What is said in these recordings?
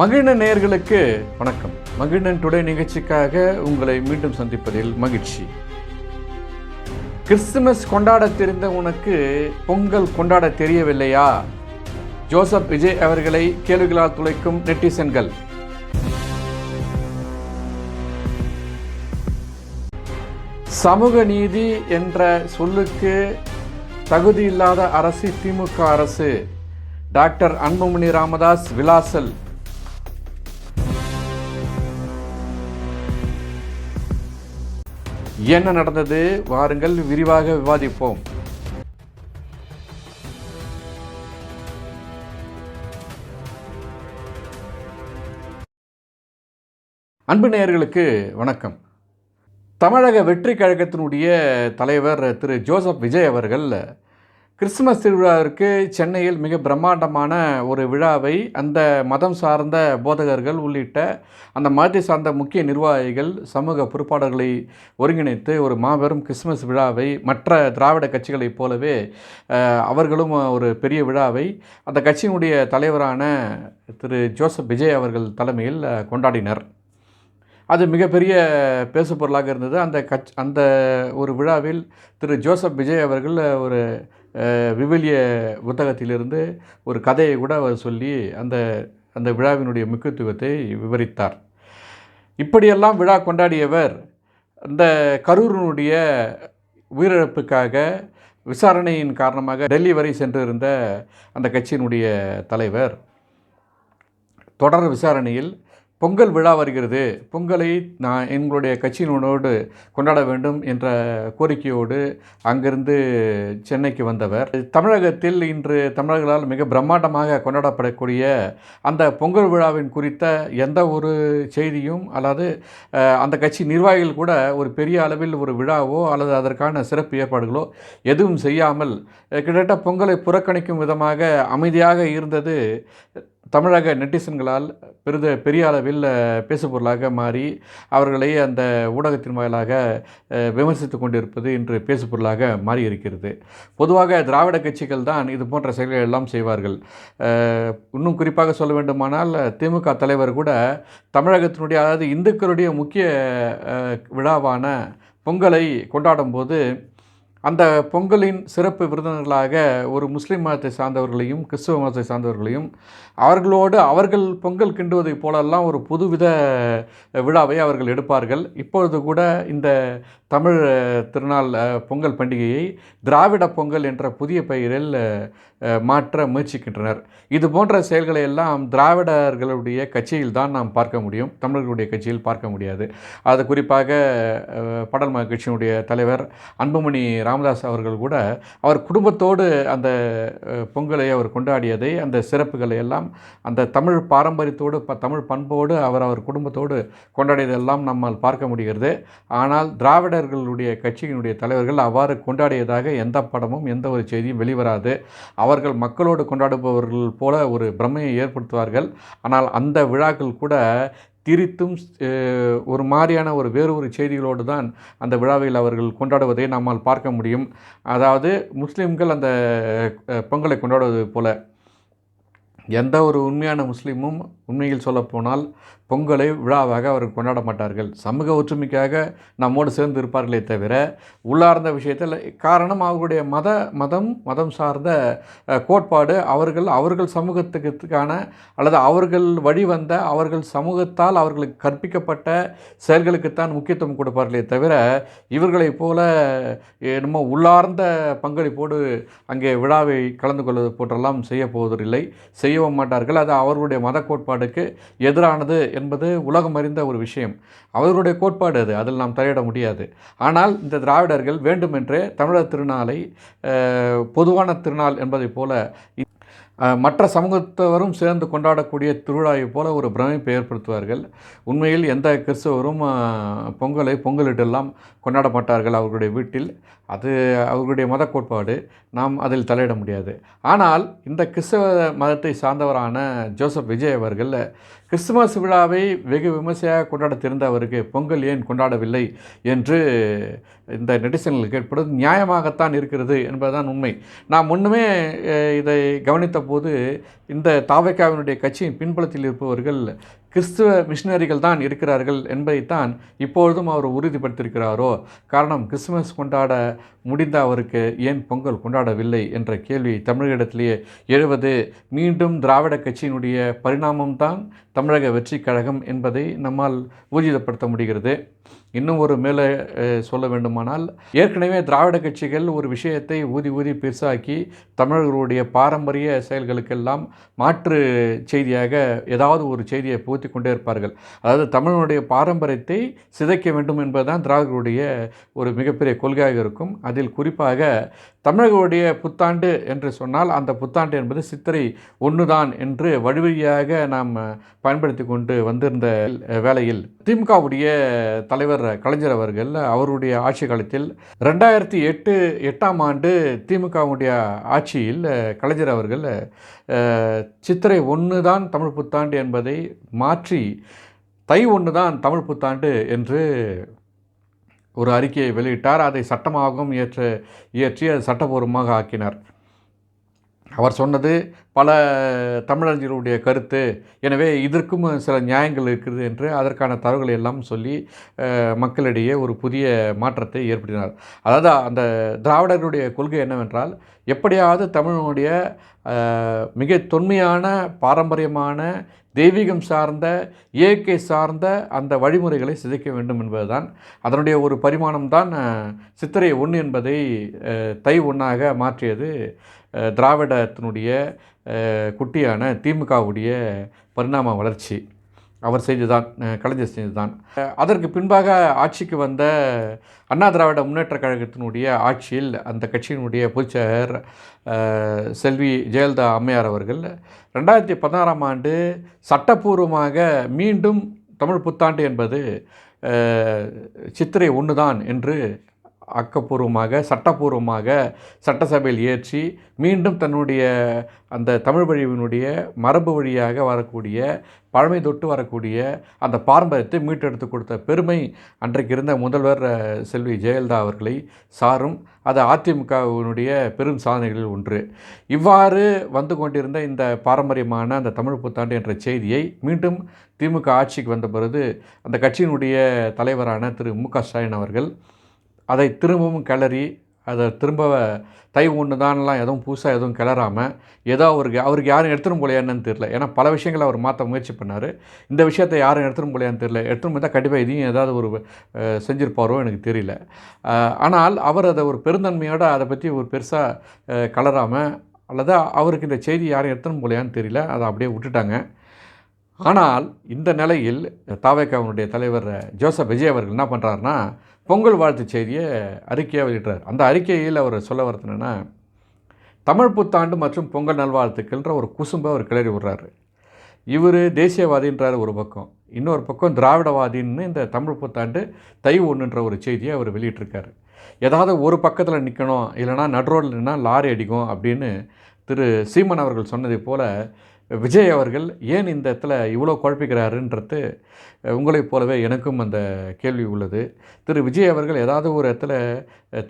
மகிழ்நன் நேயர்களுக்கு வணக்கம். மகிழ்நன் டுடே நிகழ்ச்சிக்காக உங்களை மீண்டும் சந்திப்பதில் மகிழ்ச்சி. கிறிஸ்துமஸ் கொண்டாட தெரிந்த உனக்கு பொங்கல் கொண்டாட தெரியவில்லையா? ஜோசப் விஜய் அவர்களை கேள்விகளால் துளைக்கும் நெட்டிசன்கள். சமூக நீதி என்ற சொல்லுக்கு தகுதியில்லாத அரசு திமுக அரசு. டாக்டர் அன்புமணி ராமதாஸ் விலாசல் என்ன நடந்தது? வாருங்கள் விரிவாக விவாதிப்போம். அன்பு நேயர்களுக்கு வணக்கம். தமிழக வெற்றி கழகத்தினுடைய தலைவர் திரு ஜோசப் விஜய் அவர்கள் கிறிஸ்துமஸ் திருவிழாவிற்கு சென்னையில் மிக பிரம்மாண்டமான ஒரு விழாவை அந்த மதம் சார்ந்த போதகர்கள் உள்ளிட்ட அந்த மதத்தை சார்ந்த முக்கிய நிர்வாகிகள் சமூக பொறுப்பாளர்களை ஒருங்கிணைத்து ஒரு மாபெரும் கிறிஸ்துமஸ் விழாவை மற்ற திராவிட கட்சிகளைப் போலவே அவர்களும் ஒரு பெரிய விழாவை அந்த கட்சியினுடைய தலைவரான திரு ஜோசப் விஜய் அவர்கள் தலைமையில் கொண்டாடினர். அது மிகப்பெரிய பேசுபொருளாக இருந்தது. அந்த கட்ச் அந்த ஒரு விழாவில் திரு ஜோசப் விஜய் அவர்கள் ஒரு விவிலிய புத்தகத்திலிருந்து ஒரு கதையை கூட அவர் சொல்லி அந்த அந்த விழாவினுடைய முக்கியத்துவத்தை விவரித்தார். இப்படியெல்லாம் விழா கொண்டாடியவர் அந்த கரூரினுடைய உயிரிழப்புக்காக விசாரணையின் காரணமாக டெல்லி வரை சென்றிருந்த அந்த கட்சியினுடைய தலைவர். தொடர் விசாரணையில் பொங்கல் விழா வருகிறது. பொங்கலை நான் எங்களுடைய கட்சியினோடு கொண்டாட வேண்டும் என்ற கோரிக்கையோடு அங்கிருந்து சென்னைக்கு வந்தவர். தமிழகத்தில் இன்று தமிழர்களால் மிக பிரம்மாண்டமாக கொண்டாடப்படக்கூடிய அந்த பொங்கல் விழாவின் குறித்த எந்த ஒரு செய்தியும் அல்லது அந்த கட்சி நிர்வாகிகள் கூட ஒரு பெரிய அளவில் ஒரு விழாவோ அல்லது அதற்கான சிறப்பு ஏற்பாடுகளோ எதுவும் செய்யாமல் கிட்டத்தட்ட பொங்கலை புறக்கணிக்கும் விதமாக அமைதியாக இருந்தது. தமிழக நெட்டிசன்களால் பெரித பெரிய அளவில் பேசுபொருளாக மாறி அவர்களை அந்த ஊடகத்தின் வாயிலாக விமர்சித்து கொண்டிருப்பது இன்று பேசுபொருளாக மாறி இருக்கிறது பொதுவாக திராவிட கட்சிகள் தான் இது போன்ற செயல்களை எல்லாம் செய்வார்கள். இன்னும் குறிப்பாக சொல்ல வேண்டுமானால் திமுக தலைவர் கூட தமிழகத்தினுடைய அதாவது இந்துக்களுடைய முக்கிய விழாவான பொங்கலை கொண்டாடும்போது அந்த பொங்கலின் சிறப்பு விருந்தினர்களாக ஒரு முஸ்லீம் மதத்தை சார்ந்தவர்களையும் கிறிஸ்துவ மதத்தை சார்ந்தவர்களையும் அவர்களோடு அவர்கள் பொங்கல் கிண்டுவதைப் போலெல்லாம் ஒரு புதுவித விழாவை அவர்கள் எடுப்பார்கள். இப்பொழுது கூட இந்த தமிழ் திருநாள் பொங்கல் பண்டிகையை திராவிட பொங்கல் என்ற புதிய பெயரில் மாற்ற முயற்சிக்கின்றனர். இது போன்ற செயல்களை எல்லாம் திராவிடர்களுடைய கட்சியில் தான் நாம் பார்க்க முடியும். தமிழர்களுடைய கட்சியில் பார்க்க முடியாது. அது குறிப்பாக படல் கட்சியினுடைய தலைவர் அன்புமணி ராமதாஸ் அவர்கள் கூட அவர் குடும்பத்தோடு அந்த பொங்கலை அவர் கொண்டாடியதை அந்த சிறப்புகளை எல்லாம் அந்த தமிழ் பாரம்பரியத்தோடு ப தமிழ் பண்போடு அவர் அவர் குடும்பத்தோடு கொண்டாடியதெல்லாம் நம்மால் பார்க்க முடிகிறது. ஆனால் திராவிடர்களுடைய கட்சியினுடைய தலைவர்கள் அவ்வாறு கொண்டாடியதாக எந்த படமும் எந்த ஒரு செய்தியும் வெளிவராது. அவர்கள் மக்களோடு கொண்டாடுபவர்கள் போல ஒரு பிரமையை ஏற்படுத்துவார்கள். ஆனால் அந்த விழாக்கள் கூட திரித்தும் ஒரு மாதிரியான ஒரு வேறு ஒரு செய்திகளோடு தான் அந்த விழாவில் அவர்கள் கொண்டாடுவதை நம்மால் பார்க்க முடியும். அதாவது முஸ்லீம்கள் அந்த பொங்கலை கொண்டாடுவது போல எந்த ஒரு உண்மையான முஸ்லீமும் உண்மையில் சொல்லப்போனால் பொங்கலை விழாவாக அவர்கள் கொண்டாட மாட்டார்கள். சமூக ஒற்றுமைக்காக நம்மோடு சேர்ந்து இருப்பார்களே தவிர உள்ளார்ந்த விஷயத்தில் காரணம் அவர்களுடைய மத மதம் மதம் சார்ந்த கோட்பாடு அவர்கள் அவர்கள் சமூகத்துக்கான அல்லது அவர்கள் வழிவந்த அவர்கள் சமூகத்தால் அவர்களுக்கு கற்பிக்கப்பட்ட செயல்களுக்குத்தான் முக்கியத்துவம் கொடுப்பார்களே தவிர இவர்களைப் போல என்னமோ உள்ளார்ந்த பங்களிப்போடு அங்கே விழாவை கலந்து கொள்வது போன்றெல்லாம் செய்ய போவதில்லை செய்யவும் மாட்டார்கள். அது அவர்களுடைய மத கோட்பாடுக்கு எதிரானது என்பது உலகம் அறிந்த ஒரு விஷயம். அவர்களுடைய கோட்பாடு அது அதில் நாம் தலையிட முடியாது. ஆனால் இந்த திராவிடர்கள் வேண்டுமென்றே தமிழர் திருநாளை பொதுவான திருநாள் என்பதைப் போல மற்ற சமூகத்தவரும் சேர்ந்து கொண்டாடக்கூடிய திருவிழாவைப் போல ஒரு பிரமிப்பை ஏற்படுத்துவார்கள். உண்மையில் எந்த கிறிஸ்தவரும் பொங்கலை பொங்கலிட்டெல்லாம் கொண்டாட மாட்டார்கள் அவர்களுடைய வீட்டில். அது அவர்களுடைய மத கோட்பாடு நாம் அதில் தலையிட முடியாது. ஆனால் இந்த கிறிஸ்தவ மதத்தை சார்ந்தவரான ஜோசப் விஜய் அவர்கள் கிறிஸ்துமஸ் விழாவை வெகு விமர்சையாக கொண்டாட அவருக்கு பொங்கல் ஏன் கொண்டாடவில்லை என்று இந்த நெட்டிசன்கள் கேட்பது நியாயமாகத்தான் இருக்கிறது என்பதுதான் உண்மை. நான் முன்னுமே இதை கவனித்த போது இந்த தாவைக்காவினுடைய கட்சியின் பின்புலத்தில் இருப்பவர்கள் கிறிஸ்துவ மிஷினரிகள் தான் இருக்கிறார்கள் என்பதைத்தான் இப்பொழுதும் அவர் உறுதிப்படுத்தியிருக்கிறாரோ? காரணம் கிறிஸ்துமஸ் கொண்டாட முடிந்த அவருக்கு ஏன் பொங்கல் கொண்டாடவில்லை என்ற கேள்வி தமிழகத்திலேயே எழுவது. மீண்டும் திராவிட கட்சியினுடைய பரிணாமம்தான் தமிழக வெற்றி கழகம் என்பதை நம்மால் ஊர்ஜிதப்படுத்த முடிகிறது. இன்னும் ஒரு மேலே சொல்ல வேண்டுமானால் ஏற்கனவே திராவிட கட்சிகள் ஒரு விஷயத்தை ஊதி ஊதி பெருசாக்கி தமிழர்களுடைய பாரம்பரிய செயல்களுக்கெல்லாம் மாற்று செய்தியாக ஏதாவது ஒரு செய்தியை புகுத்தி கொண்டே இருப்பார்கள். அதாவது தமிழனுடைய பாரம்பரியத்தை சிதைக்க வேண்டும் என்பதுதான் திராவிடர்களுடைய ஒரு மிகப்பெரிய கொள்கையாக இருக்கும். அது அதில் குறிப்பாக தமிழர்களுடைய புத்தாண்டு என்று சொன்னால் அந்த புத்தாண்டு என்பது சித்திரை ஒன்று தான் என்று வழிவழியாக நாம் பயன்படுத்தி கொண்டு வந்திருந்த வேளையில் திமுகவுடைய தலைவர் கலைஞர் அவர்கள் அவருடைய ஆட்சி காலத்தில் ரெண்டாயிரத்தி எட்டு எட்டாம் ஆண்டு திமுகவுடைய ஆட்சியில் கலைஞர் அவர்கள் சித்திரை ஒன்று தான் தமிழ் புத்தாண்டு என்பதை மாற்றி தை ஒன்று தான் தமிழ் புத்தாண்டு என்று ஒரு அறிக்கையை வெளியிட்டார். அதை சட்டமாகவும் இயற்ற இயற்றி அது சட்டபூர்வமாக ஆக்கினார். அவர் சொன்னது பல தமிழறிஞர்களுடைய கருத்து. எனவே இதற்கும் சில நியாயங்கள் இருக்குது என்று அதற்கான தரவுகளை எல்லாம் சொல்லி மக்களிடையே ஒரு புதிய மாற்றத்தை ஏற்படுத்தினார். அதாவது அந்த திராவிடர்களுடைய கொள்கை என்னவென்றால் எப்படியாவது தமிழனுடைய மிக தொன்மையான பாரம்பரியமான தெய்வீகம் சார்ந்த இயற்கை சார்ந்த அந்த வழிமுறைகளை சிதைக்க வேண்டும் என்பதுதான். அதனுடைய ஒரு பரிமாணம் தான் சித்திரை ஒன்று என்பதை தை ஒன்றாக மாற்றியது திராவிடத்தினுடைய குட்டியான திமுகவுடைய பரிணாம வளர்ச்சி. அவர் செய்துதான் கலைஞர் செய்துதான் அதற்கு பின்பாக ஆட்சிக்கு வந்த அண்ணா திராவிட முன்னேற்றக் கழகத்தினுடைய ஆட்சியில் அந்த கட்சியினுடைய பொதுச்செயலர் செல்வி ஜெயலலிதா அம்மையார் அவர்கள் ரெண்டாயிரத்தி பதினாறாம் ஆண்டு சட்டப்பூர்வமாக மீண்டும் தமிழ் புத்தாண்டு என்பது சித்திரை ஒன்று தான் என்று ஆக்கப்பூர்வமாக சட்டப்பூர்வமாக சட்டசபையில் ஏற்றி மீண்டும் தன்னுடைய அந்த தமிழ் வழிவினுடைய மரபு வழியாக வரக்கூடிய பழமை தொட்டு வரக்கூடிய அந்த பாரம்பரியத்தை மீட்டெடுத்து கொடுத்த பெருமை அன்றைக்கு இருந்த முதல்வர் செல்வி ஜெயலலிதா அவர்களை சாரும். அது அதிமுகவினுடைய பெரும் சாதனைகளில் ஒன்று. இவ்வாறு வந்து கொண்டிருந்த இந்த பாரம்பரியமான அந்த தமிழ் புத்தாண்டு என்ற செய்தியை மீண்டும் திமுக ஆட்சிக்கு வந்த பிறகு அந்த கட்சியினுடைய தலைவரான திரு மு க ஸ்டாலின் அவர்கள் அதை திரும்பவும் கிளறி அதை திரும்ப தை ஒன்று தான்லாம் எதுவும் புதுசாக எதுவும் கிளறாமல் ஏதோ அவருக்கு அவருக்கு யாரும் எடுத்துடும் போலையான்னு தெரியல. ஏன்னா பல விஷயங்களை அவர் மாற்ற முயற்சி பண்ணார். இந்த விஷயத்தை யாரும் எடுத்துரும் போலையான்னு தெரியல. எடுத்துரும் போய் தான் கண்டிப்பாக இதையும் ஏதாவது ஒரு செஞ்சுருப்பாரோ எனக்கு தெரியல. ஆனால் அவர் அதை ஒரு பெருந்தன்மையோடு அதை பற்றி ஒரு பெருசாக கலராமல் அல்லது அவருக்கு இந்த செய்தி யாரும் எடுத்துடும் போலையான்னு தெரியல. அதை அப்படியே விட்டுட்டாங்க. ஆனால் இந்த நிலையில் தாவேக்காவனுடைய தலைவர் ஜோசப் விஜய் அவர்கள் என்ன பண்ணுறாருன்னா பொங்கல் வாழ்த்து செய்தியை அறிக்கையாக வெளியிட்டார் அந்த அறிக்கையில் அவர் சொல்ல வரது தமிழ் புத்தாண்டு மற்றும் பொங்கல் நல்வாழ்த்துக்கள்ன்ற ஒரு குசும்பை அவர் கிளறி விடுறாரு. இவர் தேசியவாதின்றார் ஒரு பக்கம். இன்னொரு பக்கம் திராவிடவாதின்னு இந்த தமிழ் புத்தாண்டு தை ஒன்றுன்ற ஒரு செய்தியை அவர் வெளியிட்டிருக்காரு. ஏதாவது ஒரு பக்கத்தில் நிற்கணும் இல்லைனா நடுரோடில் நின்னா லாரி அடிக்கும் அப்படின்னு திரு சீமன் அவர்கள் சொன்னதை போல் விஜய் அவர்கள் ஏன் இந்த இடத்துல இவ்வளோ குழப்பிக்கிறாருன்றது உங்களைப் போலவே எனக்கும் அந்த கேள்வி உள்ளது. திரு. விஜய் அவர்கள் ஏதாவது ஒரு இடத்துல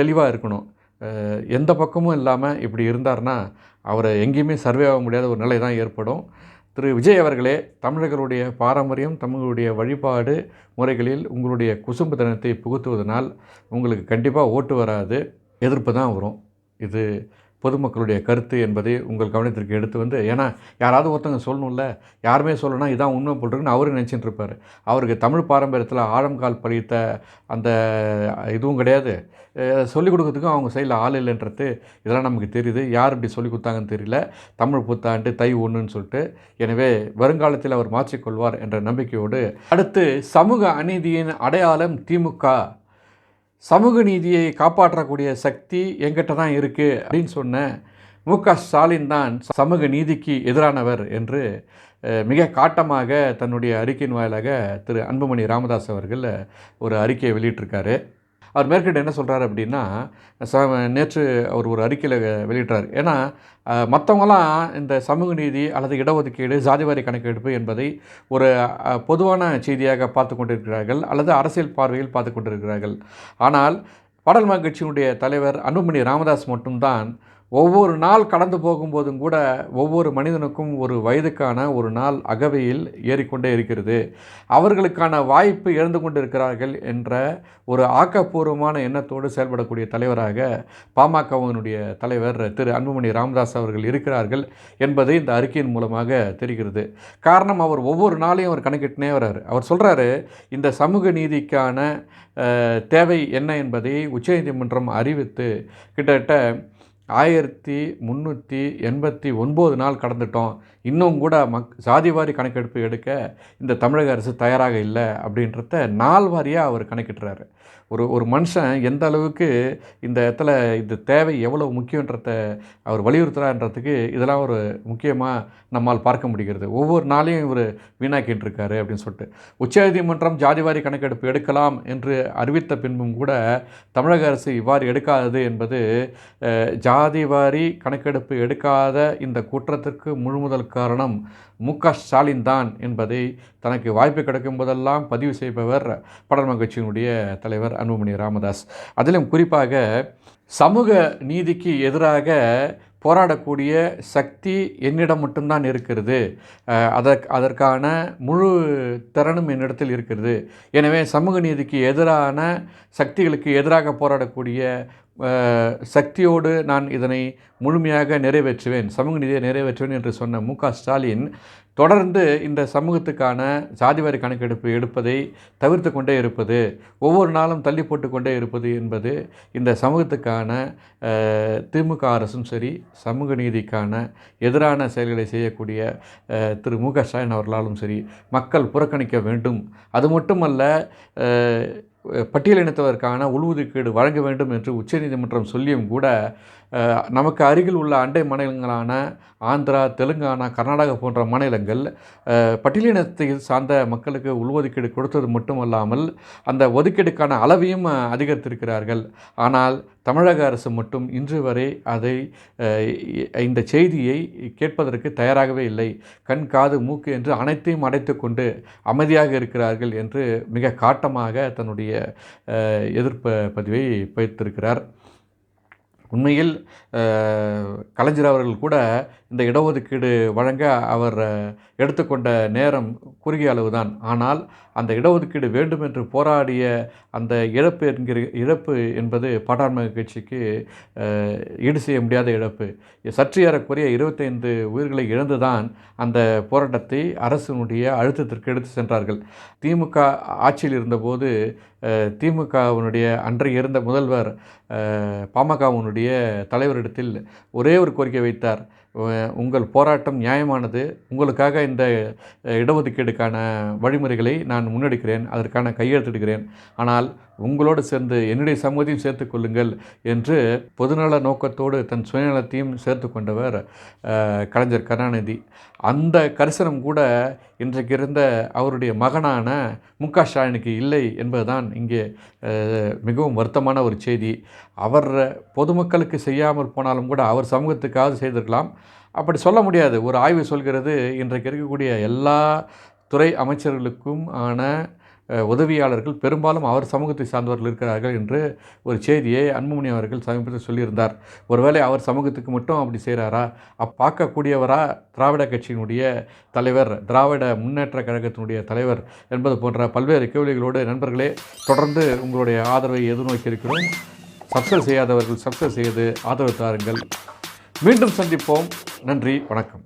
தெளிவாக இருக்கணும். எந்த பக்கமும் இல்லாமல் இப்படி இருந்தார்னா அவரை எங்கேயுமே சர்வே ஆக முடியாத ஒரு நிலை தான் ஏற்படும். திரு. விஜய் அவர்களே தமிழர்களுடைய பாரம்பரியம் தமிழர்களுடைய வழிபாடு முறைகளில் உங்களுடைய குசும்பு தினத்தை புகுத்துவதனால் உங்களுக்கு கண்டிப்பாக ஓட்டு வராது எதிர்ப்பு தான் வரும். இது பொதுமக்களுடைய கருத்து என்பதை உங்கள் கவனத்திற்கு எடுத்து வந்து ஏன்னா யாராவது ஒருத்தவங்க சொல்லணும்ல யாருமே சொல்லணும்னா இதான் உண்மை போட்டுருக்குன்னு அவரும் நினச்சிட்டு இருப்பார். அவருக்கு தமிழ் பாரம்பரியத்தில் ஆழம்கால் பழித்த அந்த இதுவும் கிடையாது. சொல்லிக் கொடுக்கறதுக்கும் அவங்க சைடில் ஆள் இல்லைன்றது இதெல்லாம் நமக்கு தெரியுது. யார் இப்படி சொல்லி கொடுத்தாங்கன்னு தெரியல. தமிழ் புத்தாண்டு தை ஒன்றுன்னு சொல்லிட்டு எனவே வருங்காலத்தில் அவர் மாற்றிக்கொள்வார் என்ற நம்பிக்கையோடு அடுத்து சமூக அநீதியின் அடையாளம் திமுக. சமூக நீதியை காப்பாற்றக்கூடிய சக்தி எங்கிட்ட தான் இருக்குது அப்படின்னு சொன்ன மு க ஸ்டாலின் தான் சமூக நீதிக்கு எதிரானவர் என்று மிக காட்டமாக தன்னுடைய அறிக்கையின் வாயிலாக திரு அன்புமணி ராமதாஸ் அவர்கள் ஒரு அறிக்கையை வெளியிட்டிருக்காரு. அவர் மேற்கொண்டு என்ன சொல்கிறாரு அப்படின்னா ச நேற்று அவர் ஒரு அறிக்கையில் வெளியிட்டார். ஏன்னா மற்றவங்களாம் இந்த சமூக நீதி அல்லது இடஒதுக்கீடு ஜாதிவாரி கணக்கெடுப்பு என்பதை ஒரு பொதுவான செய்தியாக பார்த்து கொண்டிருக்கிறார்கள் அல்லது அரசியல் பார்வையில் பார்த்து கொண்டிருக்கிறார்கள். ஆனால் பாடல் கட்சியினுடைய தலைவர் அன்புமணி ராமதாஸ் மட்டும்தான் ஒவ்வொரு நாள் கடந்து போகும்போதும் கூட ஒவ்வொரு மனிதனுக்கும் ஒரு வயதுக்கான ஒரு நாள் அகவையில் ஏறிக்கொண்டே இருக்கிறது. அவர்களுக்கான வாய்ப்பு இழந்து கொண்டிருக்கிறார்கள் என்ற ஒரு ஆக்கப்பூர்வமான எண்ணத்தோடு செயல்படக்கூடிய தலைவராக பாமகவினுடைய தலைவர் திரு அன்புமணி ராமதாஸ் அவர்கள் இருக்கிறார்கள் என்பது இந்த அறிக்கையின் மூலமாக தெரிகிறது. காரணம் அவர் ஒவ்வொரு நாளையும் அவர் கணக்கிட்டுனே வர்றாரு. அவர் சொல்கிறாரு இந்த சமூக நீதிக்கான தேவை என்ன என்பதை உச்சநீதிமன்றம் அறிவித்து கிட்டத்தட்ட ஆயிரத்தி முந்நூற்றி எண்பத்தி ஒன்பது நாள் கடந்துட்டோம். இன்னும் கூட மக் சாதிவாரி கணக்கெடுப்பு எடுக்க இந்த தமிழக அரசு தயாராக இல்லை அப்படின்றத நாள் வாரியாக அவர் கணக்கிட்டுறாரு ஒரு ஒரு மனுஷன் எந்த அளவுக்கு இந்த இடத்துல இந்த தேவை எவ்வளோ முக்கியன்றத அவர் வலியுறுத்துறான்றதுக்கு இதெல்லாம் ஒரு முக்கியமாக நம்மால் பார்க்க முடிகிறது. ஒவ்வொரு நாளையும் இவர் வீணாக்கிட்டு இருக்காரு அப்படின்னு சொல்லிட்டு. உச்சநீதிமன்றம் ஜாதிவாரி கணக்கெடுப்பு எடுக்கலாம் என்று அறிவித்த பின்பும் கூட தமிழக அரசு இவ்வாறு எடுக்காதது என்பது ஜாதிவாரி கணக்கெடுப்பு எடுக்காத இந்த குற்றத்திற்கு முழுமுதல் காரணம் மு க ஸ்டாலின் தான் என்பதை தனக்கு வாய்ப்பு கிடைக்கும் போதெல்லாம் பதிவு செய்பவர் படர்ம கட்சியினுடைய தலைவர் அன்புமணி ராமதாஸ். அதிலும் குறிப்பாக சமூக நீதிக்கு எதிராக போராடக்கூடிய சக்தி என்னிடம் மட்டும்தான் இருக்கிறது. அதற்கு அதற்கான முழு திறனும் என்னிடத்தில் இருக்கிறது. எனவே சமூக நீதிக்கு எதிரான சக்திகளுக்கு எதிராக போராடக்கூடிய சக்தியோடு நான் இதனை முழுமையாக நிறைவேற்றுவேன் சமூக நீதியை நிறைவேற்றுவேன் என்று சொன்ன மு க ஸ்டாலின் தொடர்ந்து இந்த சமூகத்துக்கான சாதிவாரி கணக்கெடுப்பு எடுப்பதை தவிர்த்து கொண்டே இருப்பது ஒவ்வொரு நாளும் தள்ளி போட்டு கொண்டே இருப்பது என்பது இந்த சமூகத்துக்கான திமுக அரசும் சரி சமூக நீதிக்கான எதிரான செயல்களை செய்யக்கூடிய திரு மு க ஸ்டாலின் அவர்களாலும் சரி மக்கள் புறக்கணிக்க வேண்டும். அது மட்டுமல்ல பட்டியலினத்தவருக்கான உள்ஒதுக்கீடு வழங்க வேண்டும் என்று உச்சநீதிமன்றம் சொல்லியும் கூட நமக்கு அருகில் உள்ள அண்டை மாநிலங்களான ஆந்திரா தெலுங்கானா கர்நாடகா போன்ற மாநிலங்கள் பட்டியலினத்தை சார்ந்த மக்களுக்கு உள்ஒதுக்கீடு கொடுத்தது மட்டுமல்லாமல் அந்த ஒதுக்கீடுக்கான அளவையும் அதிகரித்திருக்கிறார்கள். ஆனால் தமிழக அரசு மட்டும் இன்று வரை அதை இந்த செய்தியை கேட்பதற்கு தயாராகவே இல்லை. கண் காது மூக்கு என்று அனைத்தையும் அடைத்து கொண்டு அமைதியாக இருக்கிறார்கள் என்று மிக காட்டமாக தன்னுடைய எதிர்ப்பு பதிவை பதித்திருக்கிறார் உண்மையில் கலைஞர் அவர்கள் கூட இந்த இடஒதுக்கீடு வழங்க அவர் எடுத்துக்கொண்ட நேரம் குறுகிய அளவு தான் ஆனால் அந்த இடஒதுக்கீடு வேண்டும் என்று போராடிய அந்த இழப்பு என்கிற இழப்பு என்பது பாட்டாண்மை கட்சிக்கு ஈடு செய்ய முடியாத இழப்பு. சற்று ஏறக்குறைய இருபத்தைந்து உயிர்களை இழந்துதான் அந்த போராட்டத்தை அரசினுடைய அழுத்தத்திற்கு எடுத்து சென்றார்கள். திமுக ஆட்சியில் இருந்தபோது திமுகவினுடைய அன்றை இருந்த முதல்வர் பாமகவினுடைய தலைவரிடத்தில் ஒரே ஒரு கோரிக்கை வைத்தார். உங்கள் போராட்டம் நியாயமானது. உங்களுக்காக இந்த இடஒதுக்கீடுக்கான வழிமுறைகளை நான் முன்னெடுக்கிறேன். அதற்கான கையெழுத்திடுகிறேன். ஆனால் உங்களோடு சேர்ந்து என்னுடைய சமூகத்தையும் சேர்த்துக் கொள்ளுங்கள் என்று பொதுநல நோக்கத்தோடு தன் சுயநலத்தையும் சேர்த்து கொண்டவர் கலைஞர் கருணாநிதி. அந்த கரிசனம் கூட இன்றைக்கு இருந்த அவருடைய மகனான மு க ஸ்டாலினுக்கு இல்லை என்பதுதான் இங்கே மிகவும் வருத்தமான ஒரு செய்தி. அவர் பொதுமக்களுக்கு செய்யாமல் போனாலும் கூட அவர் சமூகத்துக்காவது செய்திருக்கலாம். அப்படி சொல்ல முடியாது. ஒரு ஆய்வு சொல்கிறது இன்றைக்கு இருக்கக்கூடிய எல்லா துறை அமைச்சர்களுக்கும் ஆன உதவியாளர்கள் பெரும்பாலும் அவர் சமூகத்தை சார்ந்தவர்கள் இருக்கிறார்கள் என்று ஒரு செய்தியை அன்புமணி அவர்கள் சமீபத்தில் சொல்லியிருந்தார். ஒருவேளை அவர் சமூகத்துக்கு மட்டும் அப்படி செய்கிறாரா? அப் பார்க்கக்கூடியவரா திராவிட கட்சியினுடைய தலைவர் திராவிட முன்னேற்ற கழகத்தினுடைய தலைவர் என்பது போன்ற பல்வேறு கேள்விகளோடு நண்பர்களே தொடர்ந்து உங்களுடைய ஆதரவை எதிர்நோக்கி இருக்கிறோம் சப்ஸ்கிரைப் செய்யாதவர்கள் சப்ஸ்கிரைப் செய்து ஆதரவு தாருங்கள். மீண்டும் சந்திப்போம். நன்றி வணக்கம்.